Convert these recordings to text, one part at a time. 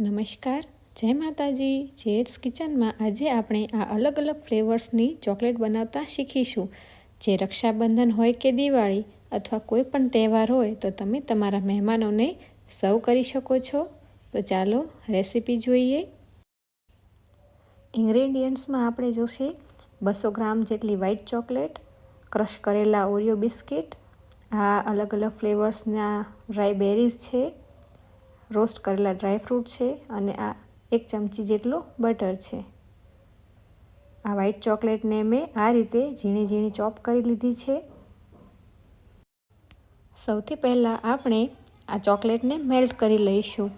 નમસ્કાર, જય માતાજી. જેટ્સ કિચનમાં આજે આપણે આ અલગ અલગ ફ્લેવર્સની ચોકલેટ બનાવતા શીખીશું. જે રક્ષાબંધન હોય કે દિવાળી અથવા કોઈ પણ તહેવાર હોય તો તમે તમારા મહેમાનોને સર્વ કરી શકો છો. તો ચાલો રેસીપી જોઈએ. ઇન્ગ્રેડિયન્ટ્સમાં આપણે જોશે બસો ગ્રામ જેટલી વ્હાઇટ ચોકલેટ, ક્રશ કરેલા ઓરિયો બિસ્કિટ. આ અલગ અલગ ફ્લેવર્સના ડ્રાય બેરીઝ છે. રોસ્ટ કરેલા ડ્રાયફ્રૂટ છે અને આ એક ચમચી જેટલું બટર છે. આ વ્હાઈટ ચોકલેટને મેં આ રીતે ઝીણી ઝીણી ચોપ કરી લીધી છે. સૌથી પહેલાં આપણે આ ચોકલેટને મેલ્ટ કરી લઈશું.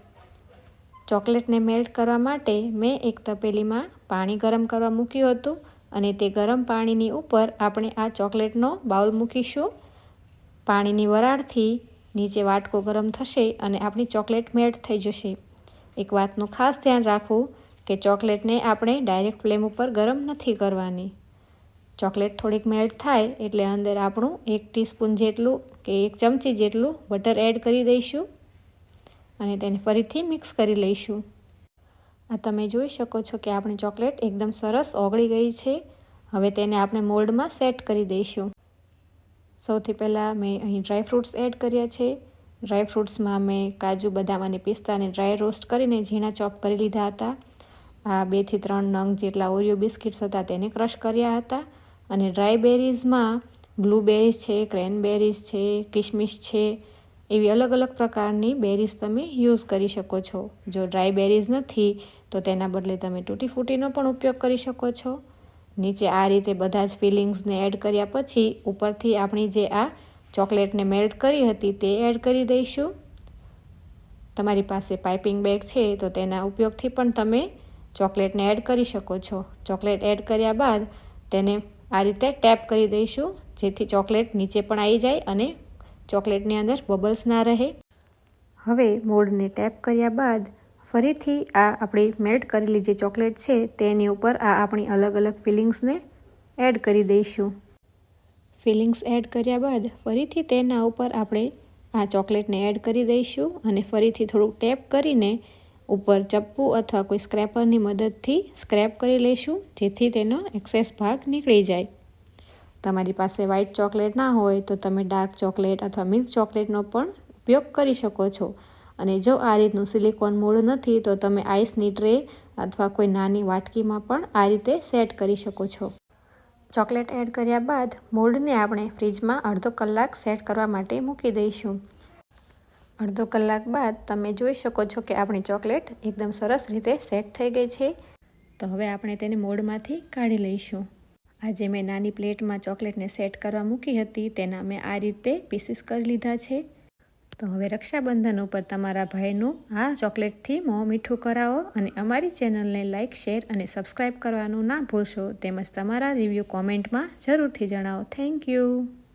ચોકલેટને મેલ્ટ કરવા માટે મેં એક તપેલીમાં પાણી ગરમ કરવા મૂક્યું હતું અને તે ગરમ પાણીની ઉપર આપણે આ ચોકલેટનો બાઉલ મૂકીશું. પાણીની વરાળથી નીચે વાટકો ગરમ થશે અને આપણી ચોકલેટ મેલ્ટ થઈ જશે. એક વાતનું ખાસ ધ્યાન રાખવું કે ચોકલેટને આપણે ડાયરેક્ટ ફ્લેમ ઉપર ગરમ નથી કરવાની. ચોકલેટ થોડીક મેલ્ટ થાય એટલે અંદર આપણું એક ટીસ્પૂન જેટલું કે એક ચમચી જેટલું બટર એડ કરી દઈશું અને તેને ફરીથી મિક્સ કરી લઈશું. આ તમે જોઈ શકો છો કે આપણી ચોકલેટ એકદમ સરસ ઓગળી ગઈ છે. હવે તેને આપણે મોલ્ડમાં સેટ કરી દઈશું. સૌથી પહેલાં મેં અહીં ડ્રાય ફ્રૂટ્સ એડ કર્યા છે. ડ્રાય ફ્રૂટ્સમાં મેં કાજુ, બદામ અને પિસ્તાને ડ્રાય રોસ્ટ કરીને ઝીણા ચોપ કરી લીધા હતા. આ બેથી ત્રણ નંગ જેટલા ઓરિયો બિસ્કિટ્સ હતા તેને ક્રશ કર્યા હતા. અને ડ્રાય બેરીઝમાં બ્લુબેરીઝ છે ક્રેનબેરીઝ છે કિશમિશ છે, એવી અલગ અલગ પ્રકારની બેરીઝ તમે યુઝ કરી શકો છો. જો ડ્રાય બેરીઝ નથી, તો તેના બદલે તમે તૂટી ફૂટીનો પણ ઉપયોગ કરી શકો છો. નીચે આ રીતે બધા જ ફિલિંગ્સને એડ કર્યા પછી ઉપરથી આપણી જે આ ચોકલેટને મેલ્ટ કરી હતી તે એડ કરી દઈશું. તમારી પાસે પાઇપિંગ બેગ છે તો તેના ઉપયોગથી પણ તમે ચોકલેટને એડ કરી શકો છો. ચોકલેટ એડ કર્યા બાદ તેને આ રીતે ટેપ કરી દઈશું, જેથી ચોકલેટ નીચે પણ આવી જાય અને ચોકલેટની અંદર બબલ્સ ના રહે. હવે મોલ્ડને ટેપ કર્યા બાદ ફરીથી આ આપણી મેલ્ટ કરેલી જે ચોકલેટ છે, તેની ઉપર આ આપણી અલગ અલગ ફિલિંગ્સને એડ કરી દઈશું. ફિલિંગ્સ એડ કર્યા બાદ ફરીથી તેના ઉપર આપણે આ ચોકલેટને એડ કરી દઈશું અને ફરીથી થોડુંક ટેપ કરીને ઉપર ચપ્પુ અથવા કોઈ સ્ક્રેપરની મદદથી સ્ક્રેપ કરી લઈશું, જેથી તેનો એક્સેસ ભાગ નીકળી જાય. તમારી પાસે વ્હાઇટ ચોકલેટ ના હોય તો તમે ડાર્ક ચોકલેટ અથવા મિલ્ક ચોકલેટનો પણ ઉપયોગ કરી શકો છો. અને જો આ રીતનું સિલિકોન મૂળ નથી, તો તમે આઈસની ટ્રે અથવા કોઈ નાની વાટકીમાં પણ આ રીતે સેટ કરી શકો છો. ચોકલેટ એડ કર્યા બાદ મોલ્ડને આપણે ફ્રીજમાં અડધો કલાક સેટ કરવા માટે મૂકી દઈશું. અડધો કલાક બાદ તમે જોઈ શકો છો કે આપણી ચોકલેટ એકદમ સરસ રીતે સેટ થઈ ગઈ છે. તો હવે આપણે તેને મોલ્ડમાંથી કાઢી લઈશું. આજે મેં નાની પ્લેટમાં ચોકલેટને સેટ કરવા મૂકી હતી, તેના મેં આ રીતે પીસીસ કરી લીધા છે. તો હવે રક્ષાબંધન ઉપર તમારા ભાઈનું આ ચોકલેટથી મોં મીઠું કરાવો અને અમારી ચેનલને લાઇક શેર અને સબસ્ક્રાઈબ કરવાનું ના ભૂલશો. તેમજ તમારા રિવ્યૂ કોમેન્ટમાં જરૂરથી જણાવો. Thank you.